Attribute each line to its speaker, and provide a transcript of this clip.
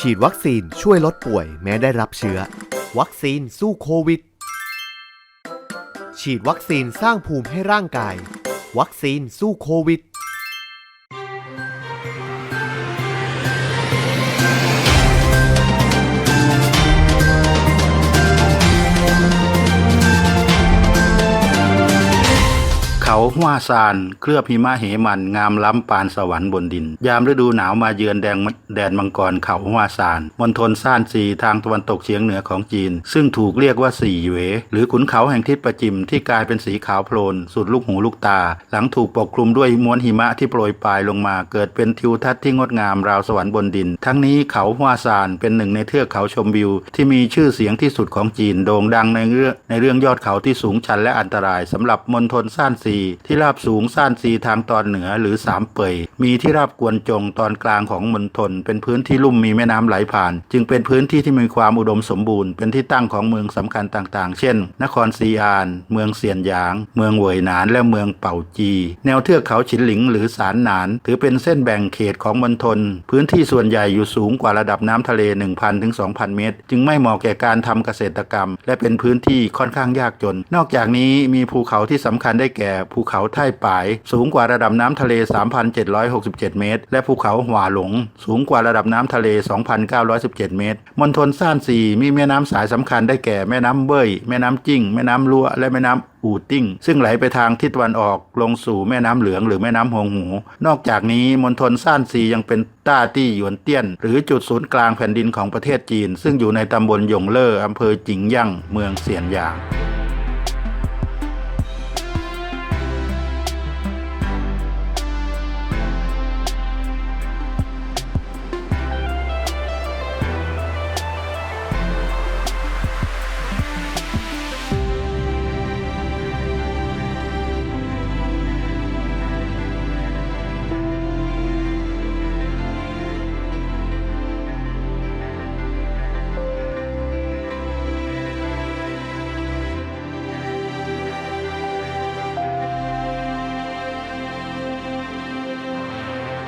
Speaker 1: ฉีดวัคซีนช่วยลดป่วยแม้ได้รับเชื้อ วัคซีนสู้โควิด ฉีดวัคซีนสร้างภูมิให้ร่างกาย วัคซีนสู้โควิด
Speaker 2: เขาหัวซาน เคลือบหิมะเหมันงามล้ำปานสวรรค์บนดิน ยามฤดูหนาวมาเยือนแดง แดนมังกรเขาหัวซานมณฑลซ่านซีทางตะวันตกเฉียงเหนือของจีน ซึ่งถูกเรียกว่าสี่เหวหรือขุนเขาแห่งทิศประจิมที่กลายเป็นสีขาวโพลน สุดลูกหูลูกตา หลังถูกปกคลุมด้วยม้วนหิมะที่โปรยปลายลงมาเกิดเป็นทิวทัศน์ที่งดงามราวสวรรค์บนดิน ทั้งนี้เขาหัวซานเป็นหนึ่งในเทือกเขาชมวิว ที่มีชื่อเสียงที่สุดของจีนโด่งดังในเรื่องในเรื่องยอดเขาที่สูงชันและอันตรายสำหรับมณฑลซ่านซีที่ราบสูงซ่านซีทางตอนเหนือหรือสามเปยมีที่ราบกวนจงตอนกลางของมณฑลเป็นพื้นที่ลุ่มมีแม่น้ำไหลผ่าน จึงเป็นพื้นที่ที่มีความอุดมสมบูรณ์ เป็นที่ตั้งของเมืองสำคัญต่างๆ เช่น นครซีอาน เมืองเซียนหยาง เมืองเหวยหนานและเมืองเป่าจี แนวเทือกเขาฉินหลิงหรือสารหนาน ถือเป็นเส้นแบ่งเขตของมณฑลพื้นที่ส่วนใหญ่อยู่สูงกว่าระดับน้ำทะเล 1,000ถึง2,000 เมตร จึงไม่เหมาะแก่การทำเกษตรกรรม และเป็นพื้นที่ค่อนข้างยากจน นอกจากนี้มีภูเขาที่สำคัญได้แก่ภูเขาไท่ป่าย สูงกว่าระดับน้ำทะเล 3,767 เมตร และภูเขาหวาหลง สูงกว่าระดับน้ำทะเล 2,917 เมตร มณฑลซ่านซีมีแม่น้ำสายสำคัญได้แก่แม่น้ำเบ้ย แม่น้ำจิ้ง แม่น้ำลัว และแม่น้ำอูติ้ง ซึ่งไหลไปทางทิศตะวันออกลงสู่แม่น้ำเหลืองหรือแม่น้ำหงหู นอกจากนี้มณฑลซ่านซียังเป็นต้าตี้หยวนเตี้ยน หรือจุดศูนย์กลางแผ่นดินของประเทศจีน ซึ่งอยู่ในตำบลหยงเล่ออำเภอจิงยั่งเมืองเสียนหยาง